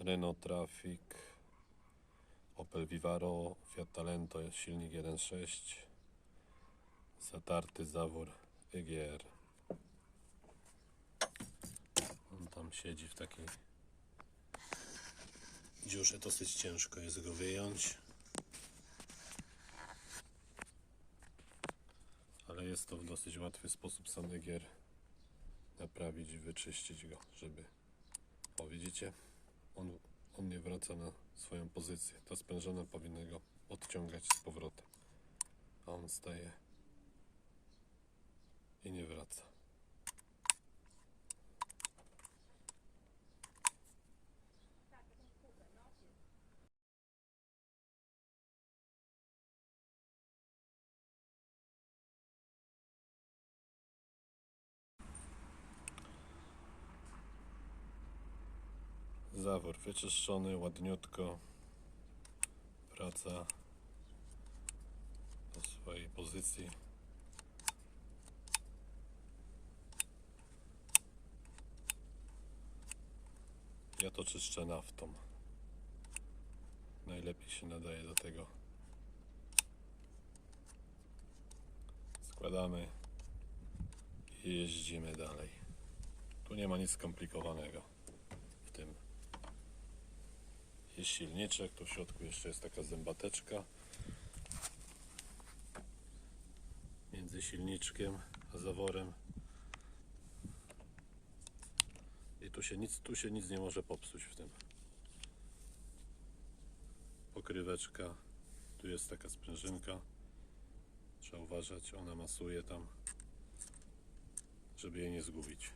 Renault Trafic, Opel Vivaro, Fiat Talento, silnik 1.6, zatarty zawór EGR. On tam siedzi w takiej dziurze, dosyć ciężko jest go wyjąć. Ale jest to w dosyć łatwy sposób sam EGR naprawić i wyczyścić go, żeby o widzicie on, on nie wraca na swoją pozycję. Ta sprężyna powinna go odciągać z powrotem. A on staje i nie wraca Zawór wyczyszczony, ładniutko. Wraca do swojej pozycji. Ja to czyszczę naftą. Najlepiej się nadaje do tego. Składamy i jeździmy dalej. Tu nie ma nic skomplikowanego w tym. Jest silniczek, tu w środku jeszcze jest taka zębateczka między silniczkiem a zaworem. I tu się nic, tu się nic nie może popsuć w tym. Pokryweczka, tu jest taka sprężynka. Trzeba uważać, ona masuje tam, żeby jej nie zgubić.